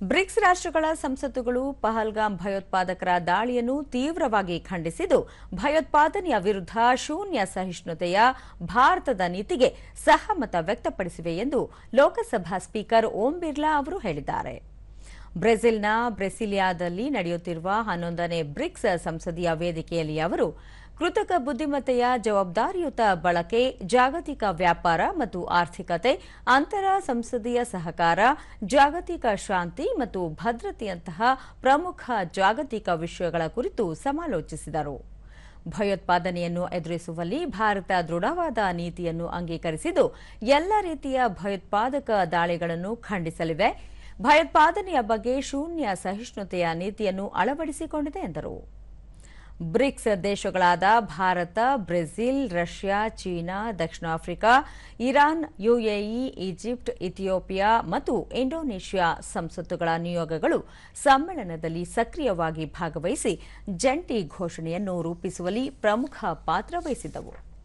BRICS ರಾಷ್ಟ್ರಗಳ ಸಂಸತ್ತುಗಳು ಪಹಲ್ಗಾಮ್ ಭಯೋತ್ಪಾದಕರ ದಾಳಿಯನ್ನು ತೀವ್ರವಾಗಿ ಖಂಡಿಸಿದ್ದು, ಭಯೋತ್ಪಾದನೆಯ ವಿರುದ್ಧ ಶೂನ್ಯ ಸಹಿಷ್ಣುತೆಯ ಭಾರತದ ನೀತಿಗೆ ಸಹಮತ ವ್ಯಕ್ತಪಡಿಸಿವೆ ಎಂದು ಲೋಕಸಭಾ ಸ್ಪೀಕರ್ ಓಂ ಬಿರ್ಲಾ ಅವರು ಹೇಳಿದ್ದಾರೆ. ಬ್ರೆಜಿಲ್ನ ಬ್ರೆಸಿಲಿಯಾದಲ್ಲಿ ನಡೆಯುತ್ತಿರುವ ಹನ್ನೊಂದನೇ ಬ್ರಿಕ್ಸ್ ಸಂಸದೀಯ ವೇದಿಕೆಯಲ್ಲಿ ಅವರು ಕೃತಕ ಬುದ್ಧಿಮತ್ತೆಯ ಜವಾಬ್ದಾರಿಯುತ ಬಳಕೆ, ಜಾಗತಿಕ ವ್ಯಾಪಾರ ಮತ್ತು ಆರ್ಥಿಕತೆ, ಅಂತರ ಸಂಸದೀಯ ಸಹಕಾರ, ಜಾಗತಿಕ ಶಾಂತಿ ಮತ್ತು ಭದ್ರತೆಯಂತಹ ಪ್ರಮುಖ ಜಾಗತಿಕ ವಿಷಯಗಳ ಕುರಿತು ಸಮಾಲೋಚಿಸಿದರು. ಭಯೋತ್ಪಾದನೆಯನ್ನು ಎದುರಿಸುವಲ್ಲಿ ಭಾರತ ದೃಢವಾದ ನೀತಿಯನ್ನು ಅಂಗೀಕರಿಸಿದ್ದು, ಎಲ್ಲ ರೀತಿಯ ಭಯೋತ್ಪಾದಕ ದಾಳಿಗಳನ್ನು ಖಂಡಿಸಲಿವೆ. ಭಯೋತ್ಪಾದನೆಯ ಬಗ್ಗೆ ಶೂನ್ಯ ಸಹಿಷ್ಣುತೆಯ ನೀತಿಯನ್ನು ಅಳವಡಿಸಿಕೊಂಡಿದೆ ಎಂದರು. ಬ್ರಿಕ್ಸ್ ದೇಶಗಳಾದ ಭಾರತ, ಬ್ರೆಜಿಲ್, ರಷ್ಯಾ, ಚೀನಾ, ದಕ್ಷಿಣ Africa, Iran, UAE, Egypt, Ethiopia ಮತ್ತು ಇಂಡೋನೇಷ್ಯಾ ಸಂಸತ್ತುಗಳ ನಿಯೋಗಗಳು ಸಮ್ಮೇಳನದಲ್ಲಿ ಸಕ್ರಿಯವಾಗಿ ಭಾಗವಹಿಸಿ ಜಂಟಿ ಘೋಷಣೆಯನ್ನು ರೂಪಿಸುವಲ್ಲಿ ಪ್ರಮುಖ ಪಾತ್ರ ವಹಿಸಿದ್ದವು.